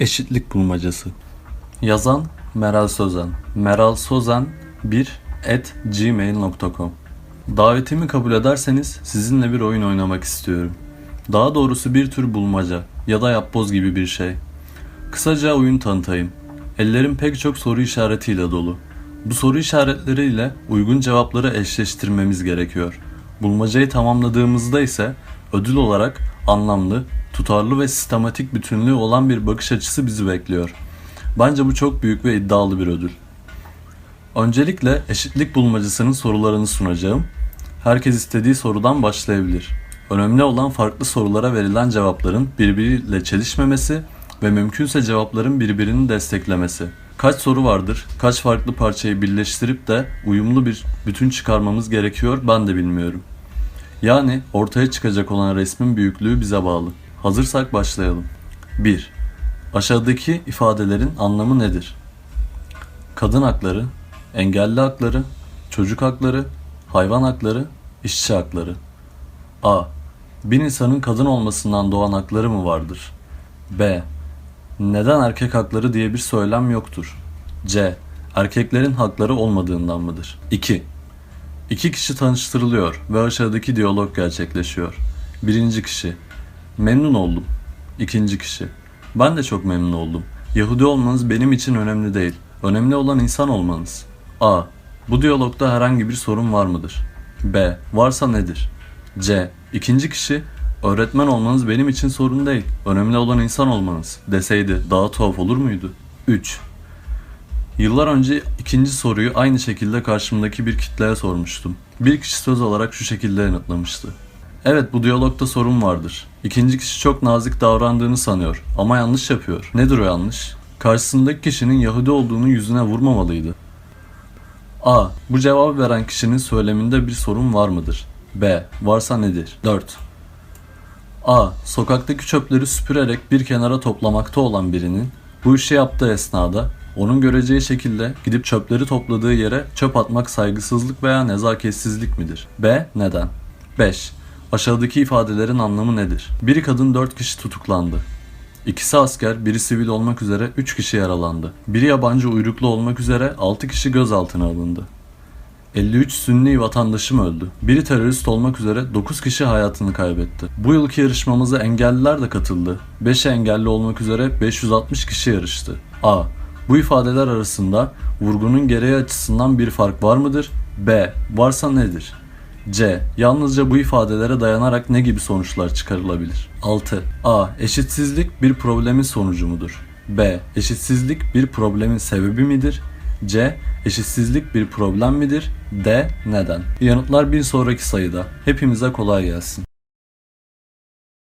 Eşitlik bulmacası. Yazan Meral Sözen. Meral Sözen 1 at gmail.com Davetimi kabul ederseniz sizinle bir oyun oynamak istiyorum. Daha doğrusu bir tür bulmaca ya da yapboz gibi bir şey. Kısaca oyun tanıtayım. Ellerim pek çok soru işaretiyle dolu. Bu soru işaretleriyle uygun cevapları eşleştirmemiz gerekiyor. Bulmacayı tamamladığımızda ise ödül olarak anlamlı, tutarlı ve sistematik bütünlüğü olan bir bakış açısı bizi bekliyor. Bence bu çok büyük ve iddialı bir ödül. Öncelikle eşitlik bulmacasının sorularını sunacağım. Herkes istediği sorudan başlayabilir. Önemli olan farklı sorulara verilen cevapların birbiriyle çelişmemesi ve mümkünse cevapların birbirini desteklemesi. Kaç soru vardır, kaç farklı parçayı birleştirip de uyumlu bir bütün çıkarmamız gerekiyor ben de bilmiyorum. Yani ortaya çıkacak olan resmin büyüklüğü bize bağlı. Hazırsak başlayalım. 1. Aşağıdaki ifadelerin anlamı nedir? Kadın hakları, engelli hakları, çocuk hakları, hayvan hakları, işçi hakları. A. Bir insanın kadın olmasından doğan hakları mı vardır? B. Neden erkek hakları diye bir söylem yoktur? C. Erkeklerin hakları olmadığından mıdır? 2. İki kişi tanıştırılıyor ve aşağıdaki diyalog gerçekleşiyor. Birinci kişi. Memnun oldum. İkinci kişi. Ben de çok memnun oldum. Yahudi olmanız benim için önemli değil. Önemli olan insan olmanız. A. Bu diyalogda herhangi bir sorun var mıdır? B. Varsa nedir? C. İkinci kişi. Öğretmen olmanız benim için sorun değil. Önemli olan insan olmanız deseydi daha tuhaf olur muydu? 3. Yıllar önce ikinci soruyu aynı şekilde karşımdaki bir kitleye sormuştum. Bir kişi söz olarak şu şekilde yanıtlamıştı. Evet bu diyalogda sorun vardır. İkinci kişi çok nazik davrandığını sanıyor ama yanlış yapıyor. Nedir o yanlış? Karşısındaki kişinin Yahudi olduğunu yüzüne vurmamalıydı. A. Bu cevabı veren kişinin söyleminde bir sorun var mıdır? B. Varsa nedir? 4. A. Sokaktaki çöpleri süpürerek bir kenara toplamakta olan birinin bu işi yaptığı esnada onun göreceği şekilde gidip çöpleri topladığı yere çöp atmak saygısızlık veya nezaketsizlik midir? B. Neden? 5. Aşağıdaki ifadelerin anlamı nedir? Biri kadın 4 kişi tutuklandı. İkisi asker, biri sivil olmak üzere 3 kişi yaralandı. Biri yabancı uyruklu olmak üzere 6 kişi gözaltına alındı. 53 Sünni vatandaşım öldü. Biri terörist olmak üzere 9 kişi hayatını kaybetti. Bu yılki yarışmamıza engelliler de katıldı. 5'i engelli olmak üzere 560 kişi yarıştı. A. Bu ifadeler arasında vurgunun gereği açısından bir fark var mıdır? B. Varsa nedir? C. Yalnızca bu ifadelere dayanarak ne gibi sonuçlar çıkarılabilir? 6. A. Eşitsizlik bir problemin sonucu mudur? B. Eşitsizlik bir problemin sebebi midir? C. Eşitsizlik bir problem midir? D. Neden? Yanıtlar bir sonraki sayıda. Hepimize kolay gelsin.